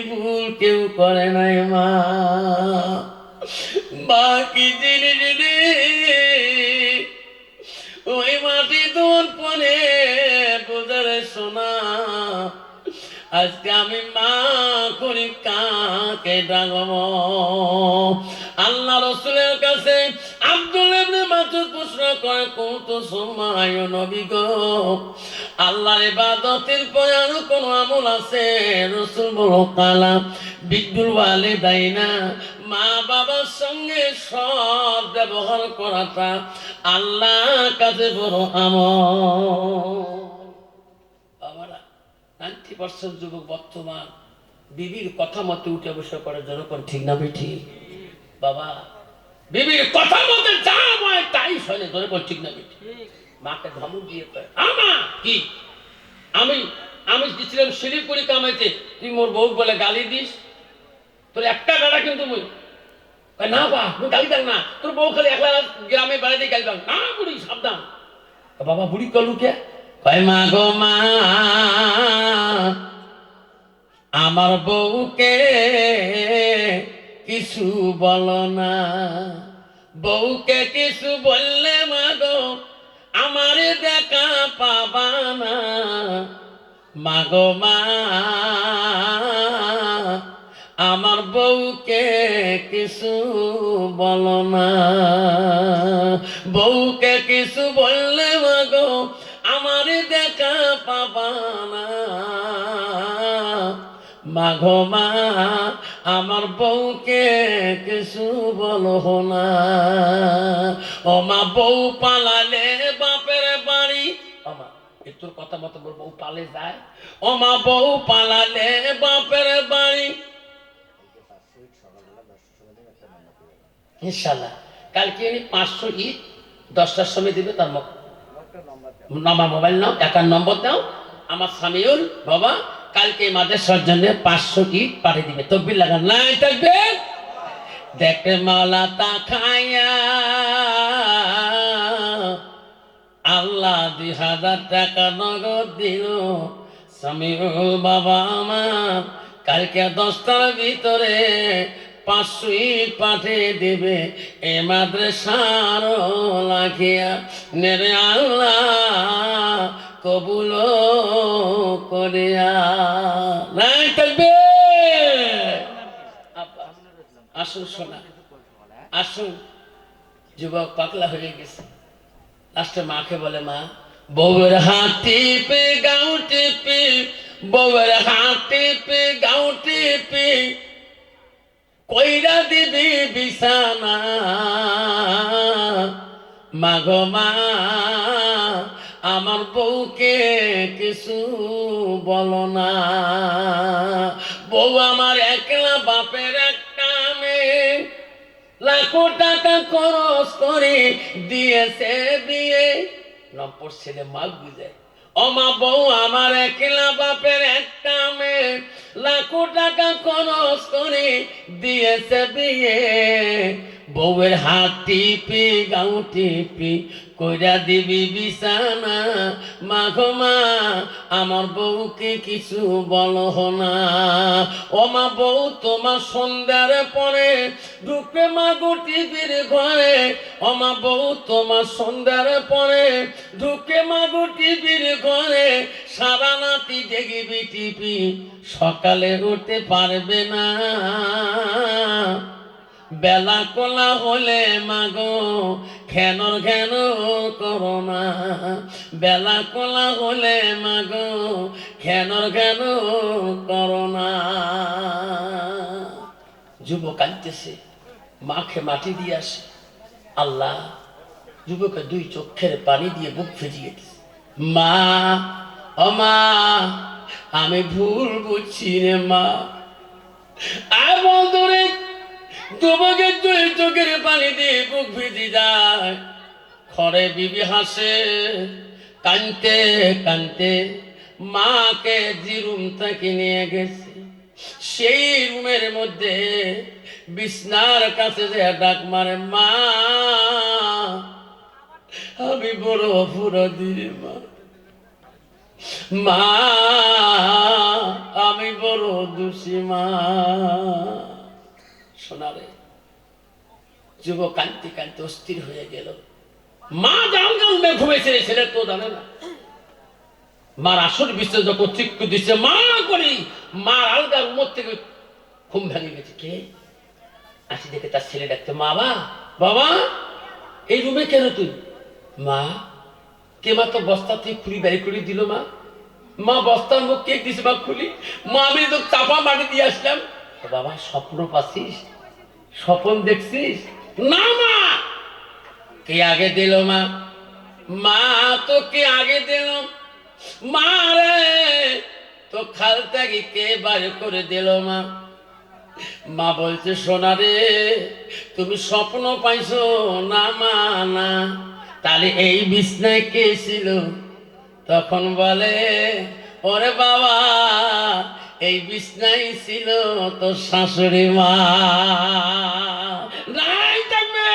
ভুল কেউ করে নাই মা। বাকি জিনিস ওই মাটি তোর পরে বোঝারে সোনা আজকে আমি মা করি কাকে ডাকব? আল্লাহ রসুলের কাছে আব্দুল প্রশ্ন করে কত সময় নবী গো? আল্লাহর ইবাদতের পরে কোন আমল আছে? রসুল বলো কালা বিদ্যুল ওয়ালে দেয় না মা বাবার সঙ্গে সব ব্যবহার করাটা আল্লাহ কাছে বড় আমল। বাবারা, নাইনটি পার্সেন্ট যুবক বর্তমান বিবির কথা মতে উঠে বসে করে জনগণ ঠিক না বেঠি বাবা, বিবির কথা মতে যা হয় তাই শোনে, জনগণ ঠিক না বেঠি মাকে ধমক দিয়ে আমা, কি? আমি আমি গেছিলাম শিলিগুড়ি কামাইতে। তুই মোর বউ বলে গালি দিস? তোর একটা গাড়া কিন্তু মুই। না বা, মুই গালি দাও না। তোর বউ খালি একলা গ্রামে বাড়িতে গালি দাও না বুড়ি, সাবধান। বাবা, বুড়ি কলু কে? কয়, মা গো মা, আমার বউকে কিছু বলো না। বউকে কিছু বললে, মা গো আমার দেখা পাবা না। মা গো মা, আমার বউকে কিছু বলো না। বউকে কিছু বললে মা গো আমার দেখা পাবা না। মাঘ মা, আমার বউকে কিছু বলো না। ও মা, বউ পালালে মা এ তোর কথা মতো বল বউ পালে যায়। ও মা বউ পালালে বাপের বাড়ি। ইনশাল্লাহ। কালকে উনি পাঁচশো ইট দশটার সময় দিবে তার আমার মোবাইল নাও, একার নম্বর দাও। আমার স্বামীউল, বাবা, কালকে মাদ্রাসার জন্য পাঁচশো ইট পাঠিয়ে দিবে। তকবির লাগান, নাই থাকবে? দেখে মালা তা খাইয়া আল্লাহ দুই হাজার টাকা নগদ দিল। স্বামীউল বাবা আমার, কালকে দশটার ভিতরে পাঁচশো ইট পাঠিয়ে দেবে। এ মাদ্রাসার লাখিয়া নেরে আল্লাহ কবুল করিয়া। নাই থাকবে। আসুন শোনা। আসুন। যুবক পাগলা হয়ে গেছে। লাস্টে মাকে বলে, মা, বউয়ের হাত টিপে গাও টিপে, বউয়ের হাত টিপে গাও টিপে, কইরা দিবি বিছানা মাঘ মা, আমার বউকে কিছু বলো না। বউ আমার একলা বাপের মেয়ে লাখো টাকা খরচ করে দিয়েছে বিয়ে। নম্বর ছেলে মাগ বুঝে। অমা বউ, আমার একলা বাপের একটা মেয়ে। লাখো টাকা খরচ করে দিয়েছে বিয়ে। বউয়ের হাত টিপি গাউ টিপি, কইরা দিবি বিছানা। মাঘ মা, আমার বউকে কিছু বলো না। ও মা বউ, তোমার সন্ধ্যার পরে ঢুকে মাগো টিভির ঘরে। ও মা বউ, তোমার সন্ধ্যার পরে ঢুকে মাগো টিভির ঘরে। সারা নাতি দেখবি টিপি সকালে উঠতে পারবে না। বেলা কোলা হলে মাগো খেনর ঘেন করো না। বেলা কোলা হলে মাগো খেনর ঘেন করো না। যুবক আনতেছে, মাকে মাটি দিয়ে আসে। আল্লাহ যুবকের দুই চোখের পানি দিয়ে বুক ফেজিয়ে মা, ও মা, আমি ভুল বুঝছি রে মা। আর বন্ধুরে যুবকের দুই চোখের পানি দিয়ে বুক ভিজি যায়। খড়ে বিবি হাসে, কানতে কানতে মাকে যে রুম থেকে নিয়ে গেছে। সেই রুমের মধ্যে বিছনার কাছে যে ডাক মারে, মা, আমি বড় অপরাধী মা। মা, আমি বড় দোষী মা। শোনারে যুব কান্তি কান্তি অস্থির হয়ে গেল। মা জান জানবে ঘুমেছে ছেলে তো জানে না। মার আসল বিশ্বাস যখন করে দিচ্ছে মা করি। মার আলগা উমর থেকে ঘুম ভেঙে গেছে। কে? আসি দেখে তার ছেলে ডাকতে, মা বাবা এই রুমে কেন তুই? মা, কে মা তো বস্তা থেকে খুলি বের করে দিল, মা? মা বস্তার মুখ কে দিছে, মা খুলি। মা আমি তো চাপা মাটি দিয়ে আসলাম। বাবা, স্বপ্ন পাচ্ছিস? স্বপ্ন দেখছিস? না, মা। কে আগে দিল, মা? মা তো কে আগে দিল। মা রে, তো খাল থেকে কে বার করে দিল, মা? মা বলছে, সোনা রে, তুমি স্বপ্ন পাইছো। না, মা, না। তাহলে এই বিছনায় কে ছিল? তখন বলে, ওরে বাবা এই বিছনাই ছিল তোর শাশুড়ি মা। নাই থাকবে।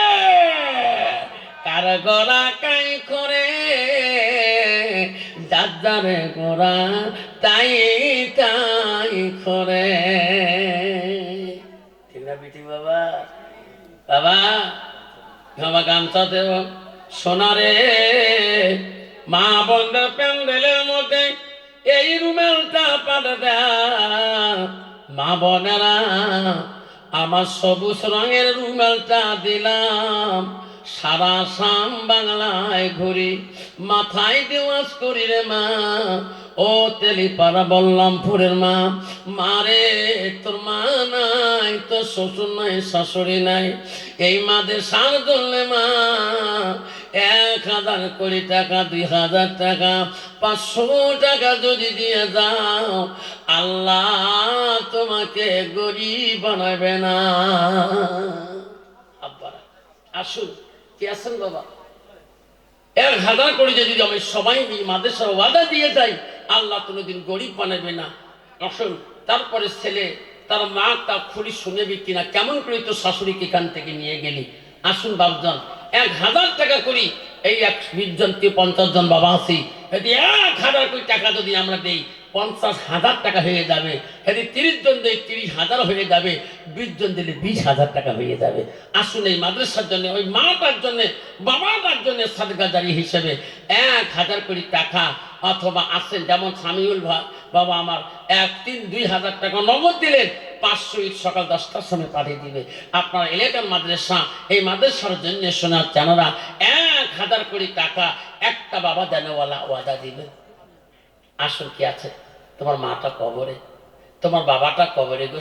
কার গড়া কাই করে? যার গোড়া তাই তাই করে। ঠিক বিটি বাবা? বাবা বাবা গামছা দেব সোনারে মা বন্ধের প্যান্ডেলের মধ্যে এই রুমেলটা পাঠে দেয় মা বোনেরা, আমার সবুজ রঙের রুমেলটা দিলাম। সারা সাম বাংলায় ঘুরি, মাথায় দেওয়াজ করি রে মা। ও তেলিপাড়া বললামপুরের মা। মারে তোর মা নাই, তোর শ্বশুর নাই, শাশুড়ি নাই। এই মাদের সার ধরলে মা এক হাজার কোটি টাকা, দুই হাজার টাকা, পাঁচশো টাকা যদি দিয়ে যাও, আল্লাহ তোমাকে গরিব বানাবে না। আসুন, কি আছেন বাবা? এক হাজার করে যদি আমি সবাই মাদ্রাসার ওয়াদা দিয়ে যাই, আল্লাহ কোনোদিন গরিব বানাবে না। আসুন, তারপরে ছেলে, তার মা তা খুলি শুনেবি কিনা, কেমন করে তো শাশুড়িকে এখান থেকে নিয়ে গেলি? আসুন বাবজন এক হাজার টাকা করি। এই এক বিশ জন পঞ্চাশ জন বাবা আছি। যদি এক হাজার কোটি টাকা যদি আমরা দেই, পঞ্চাশ হাজার টাকা হয়ে যাবে। যদি তিরিশ জন দেয় তিরিশ হাজার হয়ে যাবে। বিশ জন দিলে বিশ হাজার টাকা হয়ে যাবে। আসুন এই মাদ্রাসার জন্য, ওই মাটার জন্য, বাবাটার জন্য সাদকা জারি হিসেবে এক হাজার কোটি টাকা অথবা আসেন যেমন সামিউল ভাই, বাবা আমার এক, তিন, দুই হাজার টাকা নগদ দিলেন। পাঁচশো ইট সকাল দশটার সময় পাঠিয়ে দিবে। মাদ্রাসা, এই মাদ্রাসার জন্য শোনার জানারা এক হাজার কোটি টাকা একটা বাবা জানেওয়ালা ওয়াদা দিবে। আসল কি আছে? তোমার মাটা কবরে। তোমার বাবাটা কবরে গো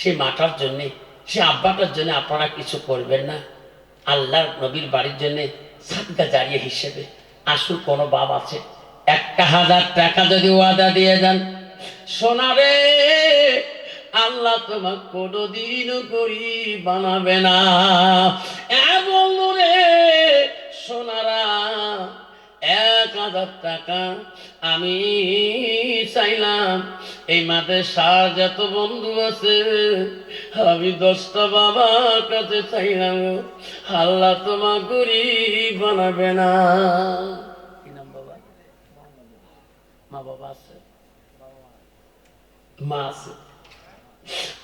সেই মাটার জন্যে, সে আব্বাটার জন্য আপনারা কিছু করবেন না। আল্লাহর নবীর বাড়ির জন্যে সাদকা জারিয়ে হিসেবে আসল কোনো বাপ আছে। একটা হাজার টাকা যদি ওয়াদা দিয়ে যান সোনা রে! আল্লাহ তোমার কোনোদিনও করি বানাবে না। এবং রে সোনারা এক হাজার টাকা আমি চাইলাম। এই মাঠে সার যত বন্ধু আছে, আমি দশটা বাবার কাছে চাইলাম, আল্লাহ তোমার গরিব বানাবে না। কি নাম বাবা? মা বাবা আছে? মা আছে।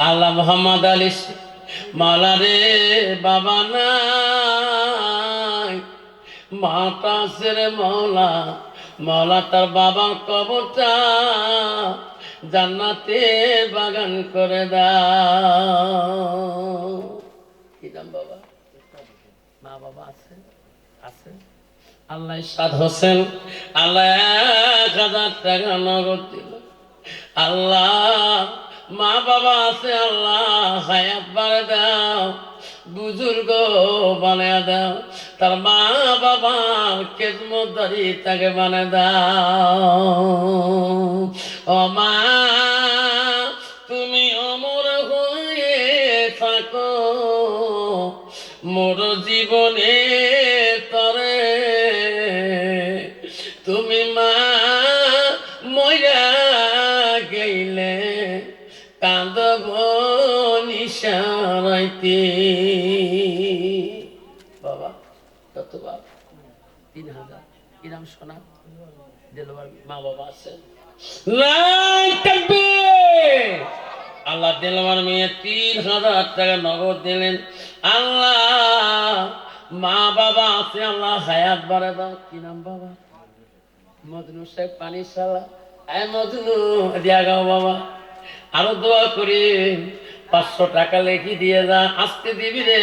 আল্লাহ মোহাম্মদ আলী মালা রে বাবা নাই, মাতা সেরে মৌলা মৌলা তার বাবার কবরটা জান্নাতে বাগান করে দাও। কি নাম বাবা? মা বাবা আছে? আছে? আল্লাহ সাদ হোসেন, আল্লাহ হাজার টাকা নগদ দিল। আল্লাহ মা বাবা আছে, আল্লাহ হায়াত বাড়ে দাও, বুজুর্গ বানিয়ে দাও, তার মা বাবা কেজমদারি তাকে বানিয়ে দাও। ও মা, তুমি অমর হয়ে থাকো, মোর জীবনে তরে, তুমি মা নিশারাইতে বাবা কত বাবা। তিন হাজার। কিরাম সোনা? দিলবার মা বাবা আছে। আল্লাহ দিলবার মেয়ে তিন হাজার টাকা নগদ দিলেন। আল্লাহ মা বাবা আছে, আল্লাহ হায়াত বাড়ে দাও। কি নাম বাবা? মজনু শেখ পানি সালা আয় মজনু, দিয়া গাও বাবা। আরও দোয়া করি। পাঁচশো টাকা লেখি দিয়ে যা, আজকে দিবি রে।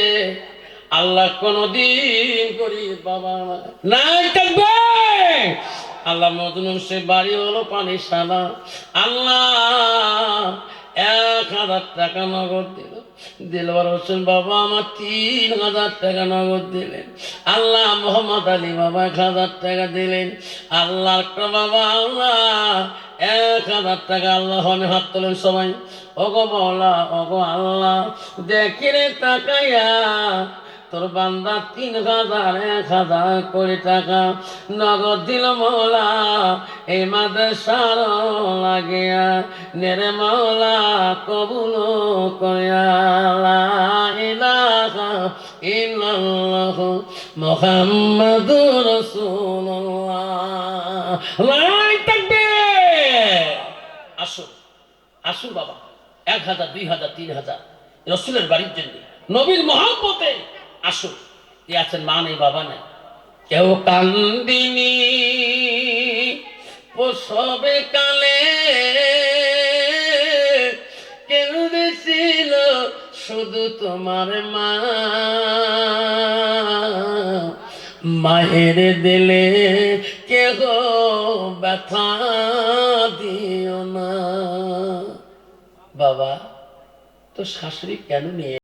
আল্লাহ কোনদিন করি বাবা নাই থাকবে। আল্লাহ মজনু সে বাড়ি হলো পানি সাদা আল্লাহ এক হাজার টাকা নগদ দিল। দিলবার হোসেন, বাবা, আমার তিন হাজার টাকা নগদ দিলেন। আল্লাহ মোহাম্মদ আলী বাবা এক হাজার টাকা দিলেন। আল্লাহ বাবা, আল্লাহ এক হাজার টাকা আল্লাহ আমি হাত তোলেন সবাই। ওগো বলা ওগো আল্লাহ তাকাইয়া তোর বান্দা তিন হাজার, এক হাজার কোটি টাকা নগদ দিল মৌলা, এই লাগিয়া। নেরে মৌলা, কবুল মুহাম্মাদুর রাসূলুল্লাহ লাই তাকবীর আসুন আসুন বাবা, এক হাজার, দুই হাজার, তিন হাজার। রসুলের বাড়ির জন্য। নবীর মহাব্বতে আসুন। এ আছেন মা নেই, বাবা নেই। কেউ কান্দিনি, প্রসবে কালে কেউ ছিল শুধু তোমার মা। মায়ের দিলে কেহ ব্যথা দিও না। বাবা তো শাশুড়ি কেন নিয়ে